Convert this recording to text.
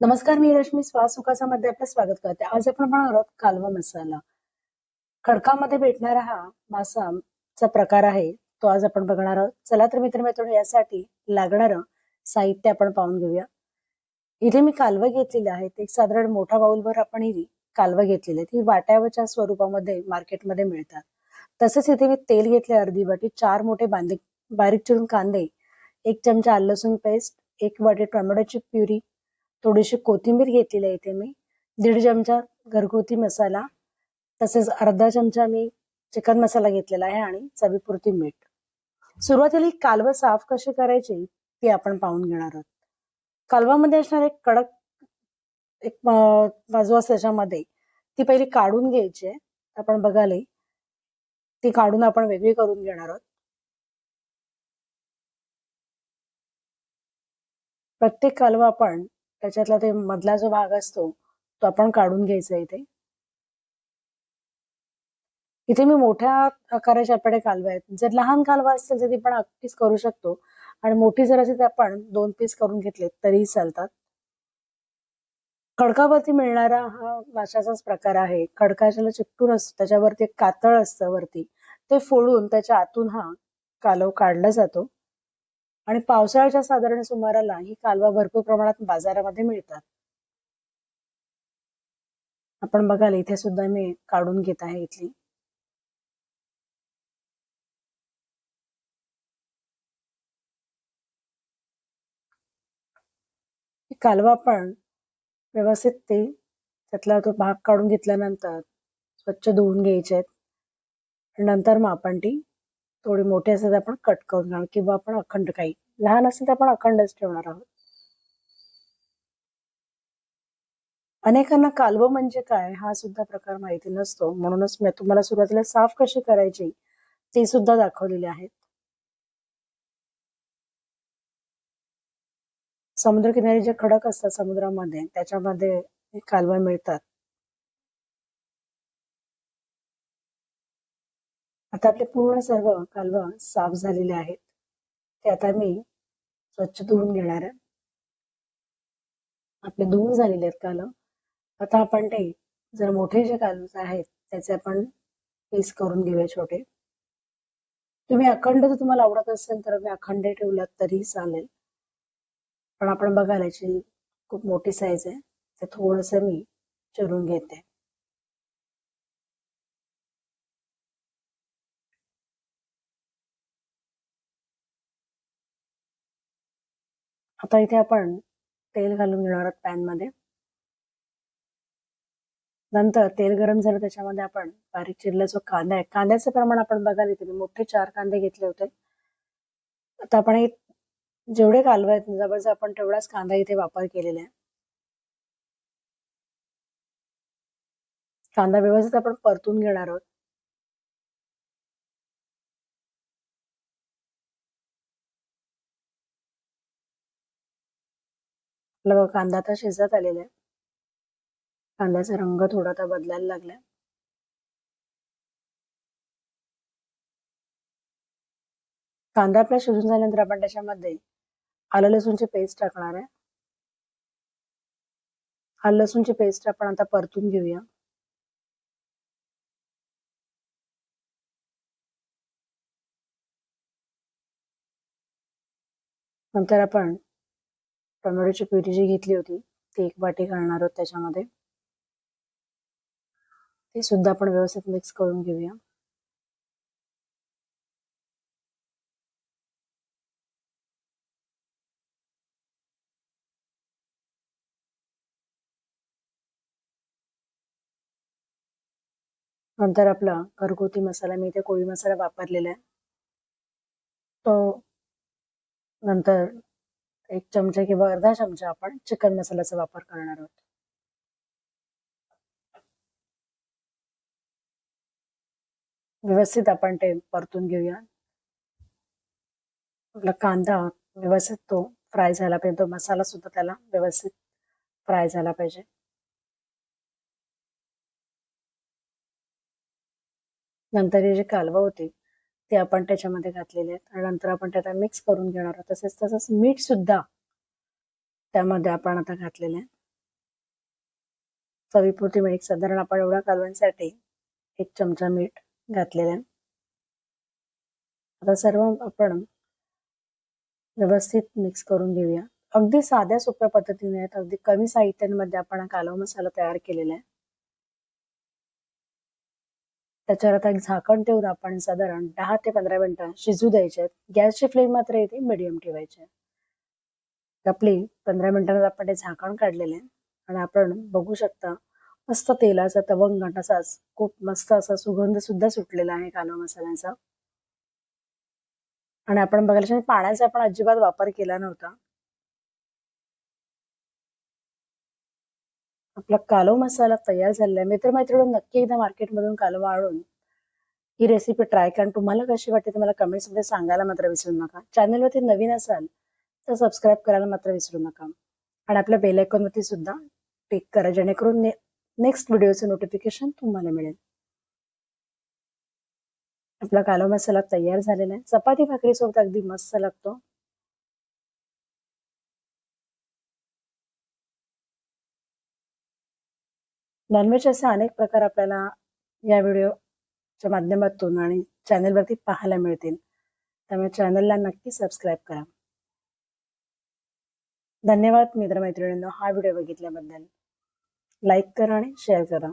नमस्कार मी रश्मी सुखाचा मध्ये आपलं स्वागत करते. आज आपण म्हणणार आहोत कालवा मसाला. खडकामध्ये भेटणारा हा मासाचा प्रकार आहे. तो आज आपण बघणार आहोत. चला तर मित्र मित्र यासाठी लागणार साहित्य आपण पाहून घेऊया. इथे मी कालवं घेतलेले आहेत एक साधारण मोठा बाउलवर आपण ही कालवं घेतलेली आहेत. ही वाट्यावरच्या स्वरूपामध्ये मार्केटमध्ये मिळतात. तसंच इथे मी तेल घेतले अर्धी वाटी चार मोठे बांधे बारीक चिरून कांदे एक चमचा आलं लसूण पेस्ट एक वाटी टोमॅटोची प्युरी थोडीशी कोथिंबीर घेतलेली आहे इथे मी. दीड चमचा घरगुती मसाला तसेच अर्धा चमचा मी चिकन मसाला घेतलेला आहे आणि चवीपुरती मीठ. सुरुवातीला कालवं साफ कशी करायची ती आपण पाहून घेणार आहोत. कालवामध्ये असणारे एक कडक एक बाजू असते त्याच्यामध्ये ती पहिली काढून घ्यायची आहे. आपण बघाले ती काढून आपण वेगळी करून घेणार आहोत. प्रत्येक कालवा आपण त्याच्यातला ते मधला जो भाग असतो तो आपण काढून घ्यायचा इथे. इथे मी मोठ्या आकाराचे आपल्याकडे कालवा आहेत. जर लहान कालवा असतील तर ती पण पीस करू शकतो. आणि मोठी जर असेल तर आपण दोन पीस करून घेतले तरीही चालतात. खडकावरती मिळणारा हा माशाचाच प्रकार आहे. खडकाच्याला चिपटून असतो त्याच्यावरती एक कातळ असतं वरती. ते फोडून त्याच्या आतून हा कालव काढला जातो. आणि पावसाळ्याच्या साधारण सुमाराला ही कालवा भरपूर प्रमाणात बाजारामध्ये मिळतात. आपण बघाल इथे सुद्धा मी काढून घेत आहे इथली. कालवा पण व्यवस्थित ते त्यातला तो भाग काढून घेतल्यानंतर स्वच्छ धुवून घ्यायचे आहेत नंतर मग आपण ती. थोडी मोठी असेल तर आपण कट करून घेणार किंवा आपण अखंड काही. लहान असेल तर आपण अखंडच ठेवणार आहोत. अनेकांना कालवं म्हणजे काय हा सुद्धा प्रकार माहिती नसतो. म्हणूनच मी तुम्हाला सुरुवातीला साफ कशी करायची ते सुद्धा दाखवलेले आहेत. समुद्रकिनारी जे खडक असतात समुद्रामध्ये त्याच्यामध्ये कालवा मिळतात. आता आपले पूर्ण सर्व कालवा साफ झालेले आहेत. ते आता मी स्वच्छ धुवून घेणार आहे. आपले धुवून झालेले आहेत कालव. आता आपण ते जर मोठे जे कालव आहेत त्याचे आपण पीस करून घेऊया छोटे. तुम्ही अखंड जर तुम्हाला आवडत असेल तर मी अखंड ठेवलात तरी चालेल. पण आपण बघायला याची खूप मोठी साईज आहे. ते थोडस मी चिरून घेते. आता इथे आपण तेल घालून घेणार आहोत पॅनमध्ये नंतर तेल गरम झालं त्याच्यामध्ये आपण बारीक चिरला जो कांदा आहे. कांद्याचं प्रमाण आपण बघायला इथे मोठे चार कांदे घेतले होते. आता आपण जेवढे कालवायत आहेत जवळजवळ आपण तेवढाच कांदा इथे वापर केलेला आहे. कांदा व्यवस्थित आपण परतून घेणार आहोत. आपला कांदा आता शिजत आलेला आहे. कांद्याचा रंग थोडा आता बदलायला लागलाय. कांदा आपला शिजून झाल्यानंतर आपण त्याच्यामध्ये आलं लसूणची पेस्ट टाकणार आहे. आलं लसूणची पेस्ट आपण आता परतून घेऊया. नंतर आपण टोमॅटोची प्युरी जी घेतली होती ती एक वाटी घालणार आहोत त्याच्यामध्ये. ते सुद्धा आपण व्यवस्थित मिक्स करून घेऊया. नंतर आपला घरगुती मसाला मी इथे कोळी मसाला वापरलेला आहे. तो नंतर एक चमचा किंवा अर्धा चमचा आपण चिकन मसाल्याचा वापर करणार आहोत. व्यवस्थित आपण ते परतून घेऊया. आपला कांदा व्यवस्थित तो फ्राय झाला पाहिजे. तो मसाला सुद्धा त्याला व्यवस्थित फ्राय झाला पाहिजे. नंतर हे जे कालवा होते ते आपण त्याच्यामध्ये घातलेले आहेत. आणि नंतर आपण त्याला मिक्स करून घेणार आहोत. तसेच तसंच मीठ सुद्धा त्यामध्ये आपण आता घातलेले आहे. चवीपुरती मीठ साधारण आपण एवढ्या कालव्यांसाठी एक चमचा मीठ घातलेला आहे. आता सर्व आपण व्यवस्थित मिक्स करून घेऊया. अगदी साध्या सोप्या पद्धतीने आहेत. अगदी कमी साहित्यांमध्ये आपण हा मसाला तयार केलेला आहे. त्याच्यावर आता एक झाकण ठेवून आपण साधारण दहा ते पंधरा मिनिटं शिजू द्यायचे. आहेत गॅसची फ्लेम मात्र इथे मिडियम ठेवायची आपली पंधरा मिनिटांवर आपण ते झाकण काढलेले आणि आपण बघू शकता मस्त तेलाचा तवंग असाच खूप मस्त असा सुगंध सुद्धा सुटलेला आहे कांदा मसाल्याचा. आणि आपण बघायला पाण्याचा आपण अजिबात वापर केला नव्हता. आपला कालो मसाला तयार झालेला आहे मित्र मैत्रिणी नक्की एकदा मार्केटमधून कालवा आणून ही रेसिपी ट्राय करा. तुम्हाला कशी वाटते ते मला कमेंट्समध्ये सांगायला मात्र विसरू नका. चॅनलवरती नवीन असाल तर सबस्क्राईब करायला मात्र विसरू नका. आणि आपल्या बेल वरती सुद्धा टिक करा जेणेकरून नेक्स्ट व्हिडिओचं नोटिफिकेशन तुम्हाला मिळेल. आपला कालो मसाला तयार झालेला आहे. चपाती भाकरीसोबत अगदी मस्त लागतो. नॉनव्हेज असे अनेक प्रकार आपल्याला या व्हिडिओच्या माध्यमातून आणि चॅनलवरती पाहायला मिळतील. त्यामुळे चॅनलला नक्की सबस्क्राईब करा. धन्यवाद मित्रमैत्रिणींनो हा व्हिडिओ बघितल्याबद्दल. लाईक करा आणि शेअर करा.